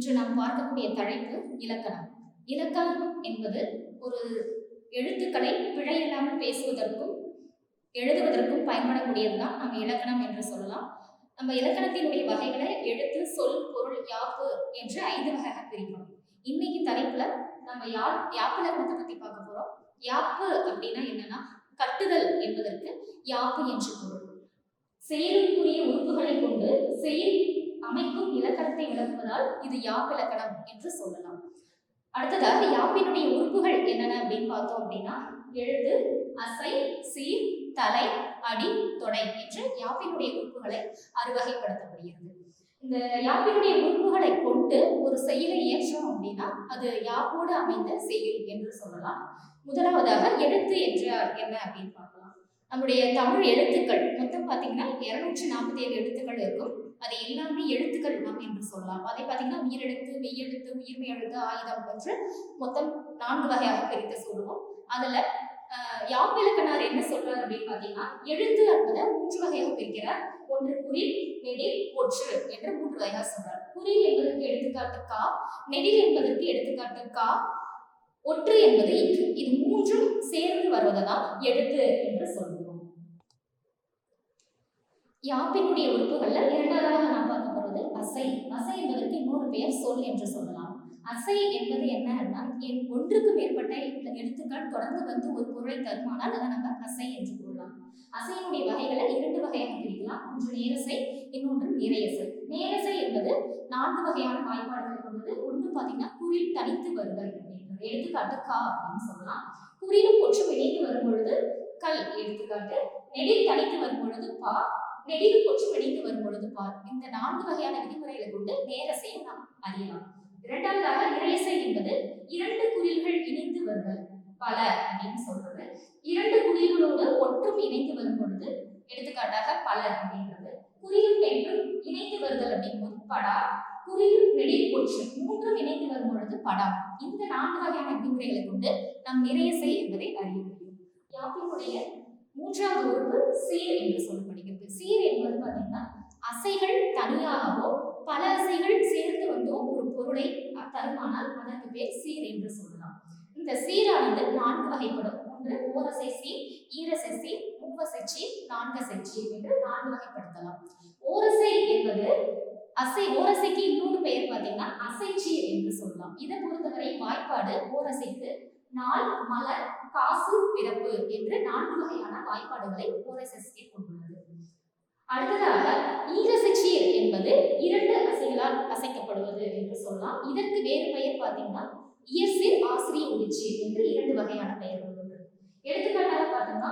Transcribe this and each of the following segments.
இன்று நாம் பார்க்கக்கூடிய தலைப்பு இலக்கணம். இலக்கணம் என்பது ஒரு எழுத்துக்களை பிழையில்லாமல் பேசுவதற்கும் எழுதுவதற்கும் பயன்படக்கூடியதுதான் நம்ம இலக்கணம் என்று சொல்லலாம். நம்ம இலக்கணத்தினுடைய வகைகளை எழுத்து சொல் பொருள் யாப்பு என்று ஐந்து வகையாக பிரிக்கணும் இன்னைக்கு தலைப்புல நம்ம யா யாப்பிலக்கணத்தை பத்தி பார்க்க போறோம். யாப்பு அப்படின்னா என்னன்னா கட்டுதல் என்பதற்கு யாப்பு என்று பொருள். செயலுக்குரிய உறுப்புகளை கொண்டு செயல் அமைக்கும் இலக்கணத்தை விளக்குவதால் இது யாப்பிலக்கணம் என்று சொல்லலாம். அடுத்ததாக யாப்பினுடைய உறுப்புகள் என்னென்ன அப்படின்னு பார்த்தோம் அப்படின்னா எழுது அசை சீர் தலை அடி தொடை என்று யாப்பினுடைய உறுப்புகளை அறுவகைப்படுத்தப்படுகிறது. இந்த யாப்பினுடைய உறுப்புகளை கொண்டு ஒரு செயலை இயற்றோம் அப்படின்னா அது யாப்போடு அமைந்த செயல் என்று சொல்லலாம். முதலாவதாக எழுத்து என்றார் என்ன அப்படின்னு பார்க்கலாம் நம்முடைய தமிழ் எழுத்துக்கள் மொத்தம் பார்த்தீங்கன்னா இருநூற்றி நாற்பத்தி ஏழு எழுத்துக்கள் இருக்கும். அது எல்லாமே எழுத்துக்கள் நாம் என்று சொல்லலாம். அதை பார்த்தீங்கன்னா உயிரெழுத்து மெய்யெழுத்து உயிர்மை எழுத்து ஆயுதம் என்று மொத்தம் நான்கு வகையாக பிரித்து சொல்லுவோம். அதில் ஆஹ், யாப்பிலக்கணர் என்ன சொல்றார் அப்படின்னு பார்த்தீங்கன்னா எழுத்து என்பதை மூன்று வகையாக பிரிக்கிறார். ஒன்று குறில் நெடில் ஒற்று என்று மூன்று வகையாக சொல்றார். குறில் என்பதற்கு எடுத்துக்காட்டு கா நெடில் என்பதற்கு எடுத்துக்காட்டு கா ஒற்று என்பது இக்கு இது மூன்றும் சேர்ந்து வருவதுதான் எழுத்து என்று சொல்லுவோம் யாப்பினுடைய உறுப்புகள்ல இரண்டாவதாக நாம் பார்க்க போறது அசை. அசை என்பதற்கு இன்னொரு பெயர் சொல் என்று சொல்லலாம். அசை என்பது என்னன்னா என் ஒன்றுக்கு மேற்பட்ட எழுத்துக்கள் தொடர்ந்து வந்து ஒரு பொருளை தருமானால் அதை நம்ம அசை என்று கூறலாம். அசையினுடைய வகைகளை இரண்டு வகையாக பிரிக்கலாம். ஒன்று நேரசை இன்னொன்று நிறையசை. நேரசை என்பது நான்கு வகையான வாய்ப்பாடுகள் கொண்டது. ஒன்று பார்த்தீங்கன்னா குறில் தனித்து வருதல் அப்படின்றது எடுத்துக்காட்டு கா அப்படின்னு சொல்லலாம். குறிலும் ஒற்றும் இணைந்து வரும் பொழுது கல் எடுத்துக்காட்டு நெடில் தனித்து வரும் பொழுது பா நெடில் பூச்சி வெடித்து வரும் பொழுது பார். இந்த நான்கு வகையான விதிமுறைகளை கொண்டு நேரசையை நாம் அறியலாம். இரண்டாவதாக நிறையசை என்பது இரண்டு குறில்கள் இணைந்து வருதல். பல அப்படின்னு சொல்றது. இரண்டு குறில்களோடு ஒற்றும் இணைந்து வரும் பொழுது எடுத்துக்காட்டாக பலர் அப்படின்றது. குறியும் என்றும் இணைந்து வருதல் அப்படிங்கும்போது படா. குறியும் நெடில் ஒற்று மூன்றும் இணைந்து வரும் பொழுது படம் இந்த நான்கு வகையான விதிமுறைகளை கொண்டு நாம் நிறையசை என்பதை அறிய முடியும். யாப்பினுடைய மூன்றாவது உறுப்பு சீர் என்று சொல்லப்படுகிறது. சீர் என்பது பார்த்தீங்கன்னா அசைகள் தனியாகவோ பல அசைகள் சேர்ந்து வந்தோ ஒரு பொருளை தருமானால் அதற்கு பேர் சீர் என்று சொல்லலாம். இந்த சீரானது நான்கு வகைப்படும். ஒன்று ஓரசை சீர் ஈரசை சீர் மூவசை சீர் நான்கசை சீர் என்று நான்கு வகைப்படுத்தலாம். ஓரசை என்பது அசை ஓரசைக்கு இன்னொரு பெயர் பார்த்தீங்கன்னா அசைச்சீர் என்று சொல்லலாம். இதை பொறுத்தவரை வாய்ப்பாடு ஓரசைக்கு நாள் மலர் காசு பிறப்பு என்று நான்கு வகையான வாய்ப்பாடுகளை ஓரசை கொண்டுள்ளது. அடுத்ததாக ஈரசச்சீர் என்பது இரண்டு அசைகளால் அசைக்கப்படுவது என்று சொல்லலாம். இதற்கு வேறு பெயர் பார்த்தீங்கன்னா இயற்சீர் ஆசிரிய ஒளிச்சீர் என்று இரண்டு வகையான பெயர்கள் உண்டு. எடுத்துக்காட்டாக பார்த்தோம்னா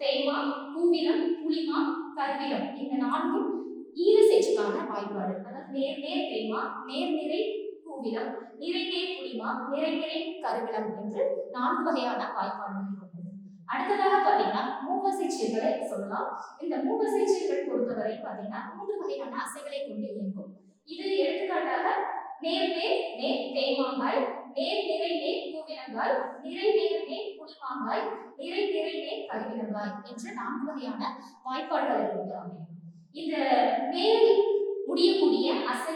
தேய்மா பூவிரம் புளிமா கருவிரம் இந்த நான்கும் ஈரசேச்சுக்கான வாய்ப்பாடு. அதாவது நேர் நேர் தேய்மா நேர்நிறை நிறை பூவிலம் நிறை நிறைநிறை புளிமா கருவிலம் என்று நான்கு வகையான வாய்ப்பாடுகள் அடுத்ததாக பார்த்தீங்கன்னா மூவசைச்சீர்களை சொல்லலாம். இந்த மூவசைச்சீர்கள் பொறுத்தவரை பார்த்தீங்கன்னா மூன்று வகையான அசைகளை கொண்டு இயங்கும். இது எடுத்துக்காட்டாக நேர்வே நேர் தேய்மாங்காய் நேர் நிறை நேர் பூவினங்காய் நிறை நேர் நேர் நிறை நிறை நேர் கருவினங்காய் என்ற நான்கு வகையான வாய்ப்பாடுகளை கொண்டு அமையும். இந்த நேர் முடியக்கூடிய அசை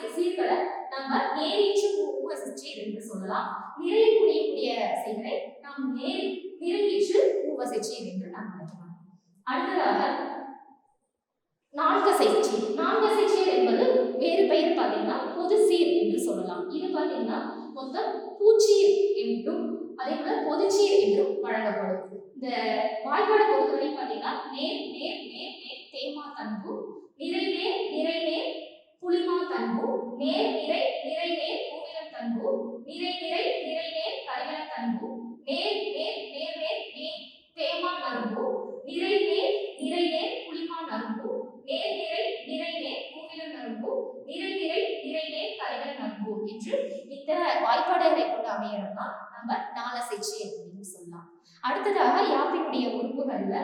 நம்ம நேரீச்சு மூவசைச்சீர் என்று சொல்லலாம். நிறை முடியக்கூடிய செய்களை நாம் நேர் நிறையீற்று மூவசைச்சீர் என்று நாம் அழைக்கலாம். அடுத்ததாக நான்கு சீர் நான்கு சீர் என்பது வேறு பெயர் பார்த்தீங்கன்னா பொது சீர் என்று சொல்லலாம். இது பார்த்தீங்கன்னா மொத்தம் பூச்சீர் என்றும் அதே போல பொதுச்சீர் என்றும் வழங்கப்படும். இந்த வாய்ப்பாடு பொறுத்தவரை பார்த்தீங்கன்னா நேர் நேர் நேர் நேர் தேமா தன்பு நிறை நேர் நிறை நேர் புளிமா தன்பு நேர் நிறை நிறை நேர் பூவிலம் தன்பு நிறை நிறை நிறை நேர் கரிவலம் தன்பு நேர் நேர் நேர் நேர் நேர் தேமா நரும்பு நிறை நேர் நிறை நேர் புளிமா நரும்பு நேர் நிறை நிறை நேர் பூவிலம் நரும்பு நிறை நிறை நிறை நேர் கரிவலம் நரும்பு என்று இந்த வாய்ப்பாடுகளை கொண்டு அமையறதுனா நம்ம நாலசைச்சு அப்படின்னு சொல்லலாம். அடுத்ததாக யாப்பினுடைய உறுப்புகள்ல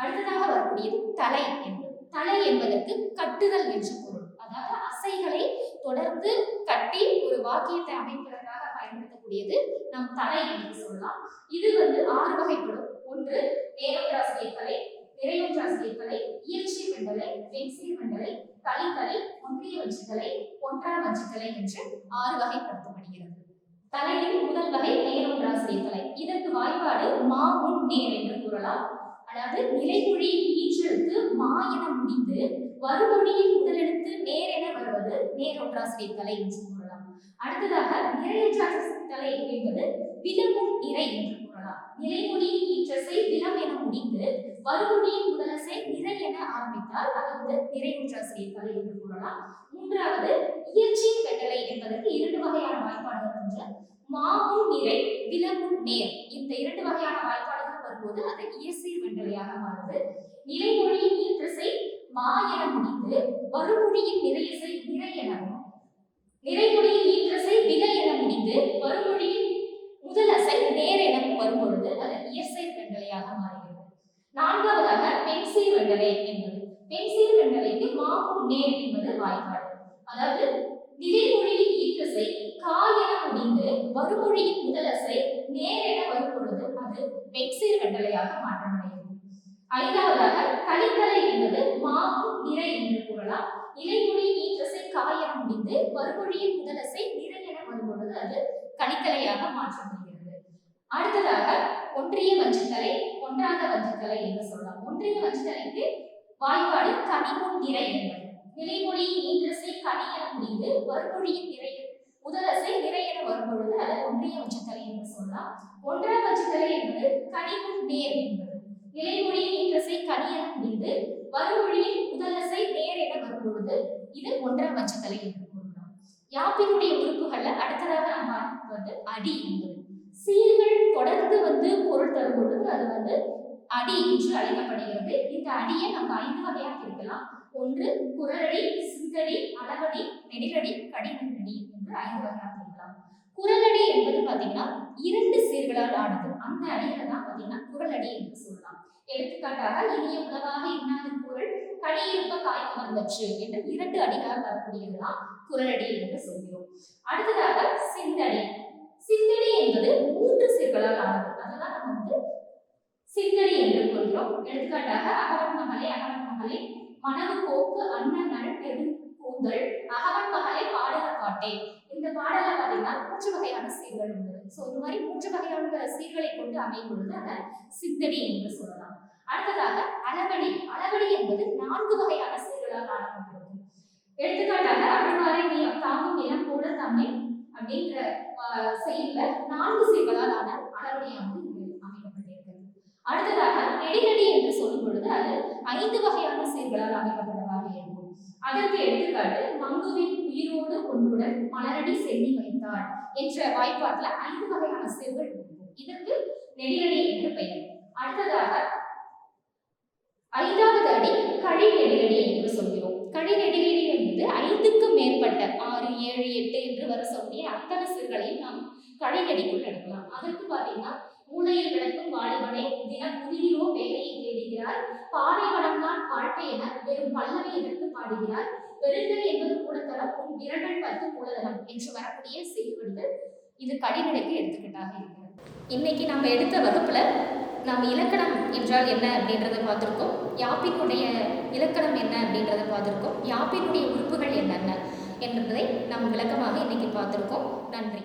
அடுத்ததாக வரக்கூடியது தலை என்பது. தலை என்பதற்கு கட்டுதல் என்று பொருள். அதாவது அசைகளை தொடர்ந்து கட்டி ஒரு வாக்கியத்தை அமைப்பதற்காக பயன்படுத்தக்கூடியது நம் தலை என்று சொல்லலாம். இது வந்து ஆறு வகைப்படும். ஒன்று நேரப்பிராசிய தலை நிறைவுற்றாசிரியர் தலை இயற்சீர் வெண்டலை வெண்சீர் வெண்டலை களித்தலை ஒன்றிய வச்சுக்கலை ஒன்றா வச்சுக்கலை என்று ஆறு வகைப்படுத்தப்படுகிறது. தலையில் முதல் வகை நேரொன்றாசிரியர் தலை இதற்கு வாய்ப்பாடு மா முன் நேர் என்று கூறலாம். அதாவது நிலைமொழியின் ஈற்றெழுத்து மா என முடிந்து வருமொழியின் முதலெழுத்து நேர் என வருவது நேரொன்றாசிரியர் தலை என்று கூறலாம். அடுத்ததாக நிறையற்றாசிரியர் தலை என்பது விலமும் இறை என்று கூறலாம். நிலைமொழியின் ஈற்றசை விலம் என முடிந்து வருமொழியின் முதலசை நிறை என ஆரம்பித்தால் அது வந்து நிறைவுற்றாசிரியர் தலை என்று கூறலாம். மூன்றாவது இயற்சி கட்டளை என்பதற்கு இரண்டு வகையான வாய்ப்பாடுகள் ஒன்று மாவும் நிறை விலமும் நேர். இந்த இரண்டு வகையான வாய்ப்பாடு வாய்ப்பாடுகள் வரும்போது அது இயற்சீர் வெண்டலையாக மாறுது. நிலைமொழியின் ஈற்றசை மா என முடிந்து வருமொழியின் நிறையசை நிறை எனவும் நிறைமொழியின் ஈற்றசை வில என முடிந்து வருமொழியின் முதல் அசை நேர் எனவும் வரும்பொழுது அது இயற்சீர் வெண்டலையாக மாறுகிறது. நான்காவதாக பென்சீர் வெண்டலை என்பது. பென்சீர் வெண்டலைக்கு மாவும் நேர் என்பது வாய்ப்பாடு. அதாவது நிலைமொழியின் ஈற்றசை கா என முடிந்து வருமொழியின் முதலசை நேர் என வரும்பொழுது வந்து பென்சீர் வெண்டலையாக மாற்றமடைகிறது ஐந்தாவதாக கலித்தலை என்பது மாவும் நிறை என்று கூறலாம். இலைமொழி ஈற்றசை கா என முடிந்து வருமொழியின் முதலசை நிறை என வரும்பொழுது அது கலித்தலையாக மாற்றப்படுகிறது. அடுத்ததாக ஒன்றிய வஞ்சித்தலை ஒன்றாக வஞ்சித்தலை என்று சொல்லலாம். ஒன்றிய வஞ்சித்தலைக்கு வாய்ப்பாடு கனிமுன் நிறை என்பது. நிலைமொழியின் ஈன்றசை கனி என முடிந்து வருமொழியின் நிறை முதலசை நிறை என வரும்பொழுது அது ஒன்றிய வஞ்சி தான் சொல்லலாம் ஒன்றாம் என்பது கனிமுன் நேர் என்பது. இலைமொழியின் ஈன்றசை கனி என முடிந்து முதலசை நேர் என வரும்பொழுது இது ஒன்றாம் வஞ்சித்தலை என்று கூறலாம். யாப்பினுடைய உறுப்புகள்ல அடுத்ததாக நாம் பார்ப்பது வந்து அடி என்பது. சீர்கள் தொடர்ந்து வந்து பொருள் தரும் பொழுது அது வந்து அடி என்று அழைக்கப்படுகிறது. இந்த அடியை நம்ம ஐந்து வகையாக பிரிக்கலாம். ஒன்று குரலடி சிந்தடி அளவடி நெடிலடி கடினடி என்று ஐந்து வகையாக பிரிக்கலாம். குரலடி என்பது பாத்தீங்கன்னா இரண்டு சீர்களால் ஆனது. அந்த அடியில தான் பாத்தீங்கன்னா குரலடி என்று சொல்லலாம். எடுத்துக்காட்டாக இனிய உணவாக இன்னாத குரல் கடியிருப்ப காய்க்கு வந்தச்சு என்று இரண்டு அடிகளால் வரக்கூடியதுதான் குரலடி என்று சொல்கிறோம். அடுத்ததாக சிந்தடி சிந்தடி என்பது மூன்று சீர்களால் ஆனது. அதெல்லாம் நம்ம வந்து சிந்தடி என்று கொள்கிறோம். எடுத்துக்காட்டாக அகவன் மகளே அகவன் மகளே மனது போக்கு அண்ணன் நல் பெரும் கூந்தல் அகவன் மகளே பாடுக பாட்டே. இந்த பாடல பாத்தீங்கன்னா மூன்று வகையான சீர்கள் உண்டு. ஸோ இந்த மாதிரி மூன்று வகையான சீர்களை கொண்டு அமையும் பொழுது அதை சிந்தடி என்று சொல்லலாம். அடுத்ததாக அளவடி அளவடி என்பது நான்கு வகையான சீர்களால் காணப்படுகிறது. எடுத்துக்காட்டாக அருள்வாரை நீ தாங்கும் நிலம் போல தம்மை அப்படின்ற செயல்ல நான்கு சீர்களால் ஆன அளவடியானது இங்கு அமைக்கப்பட்டிருக்கிறது. அடுத்ததாக நெடிநடி என்று சொல்லும் பொழுது அது ஐந்து வகையான சீர்களால் அமைக்கப்பட்டதாக அதற்கு எடுத்துக்காட்டு மங்குவின் உயிரோடு ஒன்றுடன் மலரடி செல்லி வைத்தார் என்ற வாய்ப்பாட்டுல ஐந்து வகையான சீர்கள் இதற்கு நெடிலடி என்று பெயர். அடுத்ததாக ஐந்தாவது அடி கழி நெடிலடி என்று சொல்கிறோம். கழி நெடிலடி என்பது ஐந்துக்கும் மேற்பட்ட ஆறு ஏழு எட்டு என்று வர சொல்லிய அத்தனை சிறுகளையும் நாம் கழிநடிக்குள் எடுக்கலாம். அதற்கு பார்த்தீங்கன்னா மூளையில் கிடக்கும் வாலிபனை தினம் முதிரோ வேலையை தேடுகிறார். பாலை வளம்தான் வாழ்க்கை என வெறும் பல்லவை எதிர்த்து பாடுகிறார். பெருங்கல் என்பது மூலதனம் உன் விரண்டல் பத்து மூலதனம் என்று வரக்கூடிய செய்திகள் இது கடிநடைக்கு எடுத்துக்கிட்டாக இருக்கிறது. இன்னைக்கு நம்ம எடுத்த வகுப்புல நாம் இலக்கணம் என்றால் என்ன அப்படின்றத பார்த்துருக்கோம். யாப்பினுடைய இலக்கணம் என்ன அப்படின்றத பார்த்துருக்கோம். யாப்பினுடைய உறுப்புகள் என்னென்ன என்பதை நாம் விளக்கமாக இன்னைக்கு பார்த்துருக்கோம். நன்றி.